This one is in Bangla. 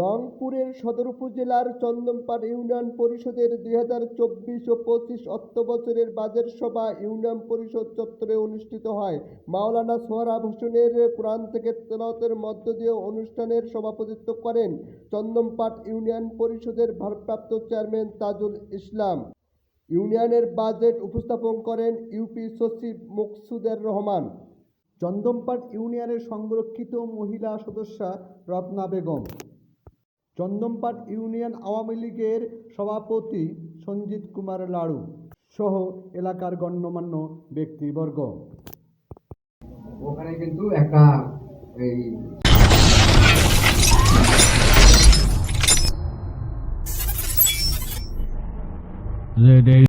রংপুরের সদর উপজেলার চন্দনপাড় ইউনিয়ন পরিষদের দুই হাজার চব্বিশ ও পঁচিশ অর্থ বছরের বাজেট সভা ইউনিয়ন পরিষদ চত্বরে অনুষ্ঠিত হয়। মাওলানা সোহরাব হোসেনের কোরআন থেকে তেলাওয়াতের মধ্য দিয়ে অনুষ্ঠানের সভাপতিত্ব করেন চন্দনপাট ইউনিয়ন পরিষদের ভারপ্রাপ্ত চেয়ারম্যান তাজুল ইসলাম। ইউনিয়নের বাজেট উপস্থাপন করেন ইউপি সচিব মকসুদের রহমান। চন্দনপাট ইউনিয়নের সংরক্ষিত মহিলা সদস্যা রত্না বেগম। চন্দনপাট ইউনিয়ন আওয়ামী লীগের সভাপতি সঞ্জিত কুমার লাড়ু সহ এলাকার গণ্যমান্য ব্যক্তিবর্গ। ওখানে কিন্তু একটা এই